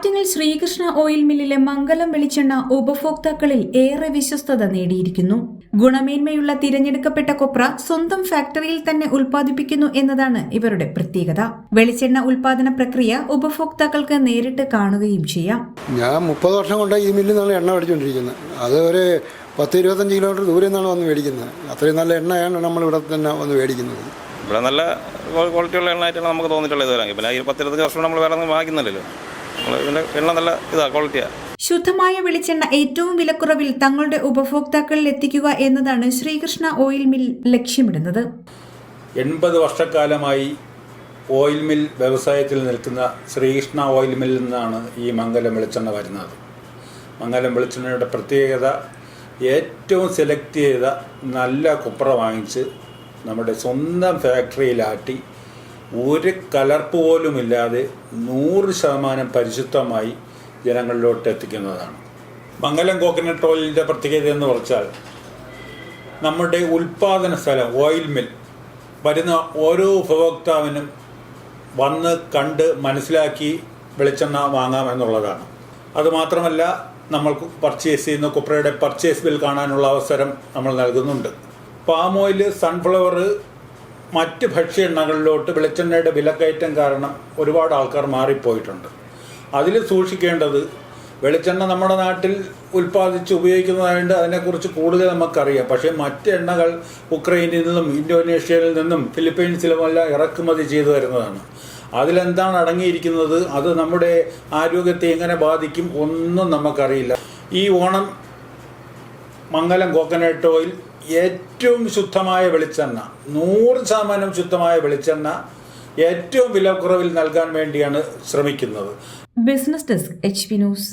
Attingal Sreekrishna oil മില്ലിലെ മംഗലം വെളിച്ചെണ്ണ ഉപഭോക്താക്കളിൽ ഏറെ വിശ്വസ്തത നേടിയിരിക്കുന്നു. ഗുണമേന്മയുള്ള തിരഞ്ഞെടുക്കപ്പെട്ട കൊപ്ര സ്വന്തം ഫാക്ടറിയിൽ തന്നെ ഉൽപ്പാദിപ്പിക്കുന്നു എന്നതാണ് ഇവരുടെ പ്രത്യേകത. വെളിച്ചെണ്ണ ഉൽപാദന പ്രക്രിയ ഉപഭോക്താക്കൾക്ക് നേരിട്ട് കാണുകയും ചെയ്യാം. ഞാൻ മുപ്പത് വർഷം കൊണ്ട് ഈ മില്ലിൽ നിന്നാണ് എണ്ണ മേടിച്ചുകൊണ്ടിരിക്കുന്നത് അത് ഒരു പത്ത് ഇരുപത്തഞ്ച് കിലോമീറ്റർ ദൂരെ നിന്നാണ് വന്ന് മേടിക്കുന്നത് അത്രയും നല്ല എണ്ണയാണ് നമ്മൾ ഇവിടെ തന്നെ വന്ന് മേടിക്കുന്നത്. ഇവിടെ നല്ല ക്വാളിറ്റിയുള്ള എണ്ണ ആയിട്ടാണ് നമുക്ക് തോന്നിയിട്ടുള്ളത് ഇതുവരെ. പിന്നെ ഈ പത്തിരുപത്തഞ്ച് വർഷം നമ്മൾ വേറെ ഒന്നും വാങ്ങിക്കുന്നില്ലല്ലോ. ഇതിന്റെ എണ്ണ നല്ല ഇതാണ് ക്വാളിറ്റിയാണ് ശുദ്ധമായ വെളിച്ചെണ്ണ ഏറ്റവും വിലക്കുറവിൽ തങ്ങളുടെ ഉപഭോക്താക്കളിൽ എത്തിക്കുക എന്നതാണ് ശ്രീകൃഷ്ണ ഓയിൽ മിൽ ലക്ഷ്യമിടുന്നത്. എൺപത് വർഷക്കാലമായി ഓയിൽ മിൽ വ്യവസായത്തിൽ നിൽക്കുന്ന ശ്രീകൃഷ്ണ ഓയിൽ മില്ലിൽ നിന്നാണ് ഈ മംഗലം വെളിച്ചെണ്ണ വരുന്നത്. മംഗലം വെളിച്ചെണ്ണയുടെ പ്രത്യേകത ഏറ്റവും സെലക്ട് ചെയ്ത നല്ല കുപ്ര വാങ്ങിച്ച് നമ്മുടെ സ്വന്തം ഫാക്ടറിയിലാട്ടി ഒരു കലർപ്പ് പോലുമില്ലാതെ നൂറ് ശതമാനം പരിശുദ്ധമായി ജനങ്ങളിലോട്ട് എത്തിക്കുന്നതാണ്. മംഗലം കോക്കനട്ട് ഓയിലിന്റെ പ്രത്യേകത എന്ന് പറഞ്ഞാൽ നമ്മുടെ ഉൽപാദന സ്ഥലം ഓയിൽ മിൽ വരുന്ന ഓരോ ഉപഭോക്താവിനും വന്ന് കണ്ട് മനസ്സിലാക്കി വെളിച്ചെണ്ണ വാങ്ങാമെന്നുള്ളതാണ് അതുമാത്രമല്ല നമ്മൾ പർച്ചേസ് ചെയ്യുന്ന കുപ്രയുടെ പർച്ചേസ് ബിൽ കാണാനുള്ള അവസരം നമ്മൾ നൽകുന്നുണ്ട്. പാം ഓയിൽ സൺഫ്ലവർ മറ്റ് ഭക്ഷ്യ എണ്ണകളിലോട്ട് വെളിച്ചെണ്ണയുടെ വിലക്കയറ്റം കാരണം ഒരുപാട് ആൾക്കാർ മാറിപ്പോയിട്ടുണ്ട്. അതിൽ സൂക്ഷിക്കേണ്ടത് വെളിച്ചെണ്ണ നമ്മുടെ നാട്ടിൽ ഉൽപ്പാദിച്ച് ഉപയോഗിക്കുന്നതായതുകൊണ്ട് അതിനെക്കുറിച്ച് കൂടുതൽ നമുക്കറിയാം. പക്ഷേ മറ്റ് എണ്ണകൾ ഉക്രൈനിൽ നിന്നും ഇന്തോനേഷ്യയിൽ നിന്നും ഫിലിപ്പീൻസിലുമെല്ലാം ഇറക്കുമതി ചെയ്തു വരുന്നതാണ് അതിലെന്താണ് അടങ്ങിയിരിക്കുന്നത്? അത് നമ്മുടെ ആരോഗ്യത്തെ എങ്ങനെ ബാധിക്കും? ഒന്നും നമുക്കറിയില്ല. ഈ ഓണം മംഗലം കോക്കനട്ട് ഓയിൽ ഏറ്റവും ശുദ്ധമായ വെളിച്ചെണ്ണ നൂറ് ശതമാനം ശുദ്ധമായ വെളിച്ചെണ്ണ ഏറ്റവും വിലക്കുറവിൽ നൽകാൻ വേണ്ടിയാണ് ശ്രമിക്കുന്നത്. Business desk H P news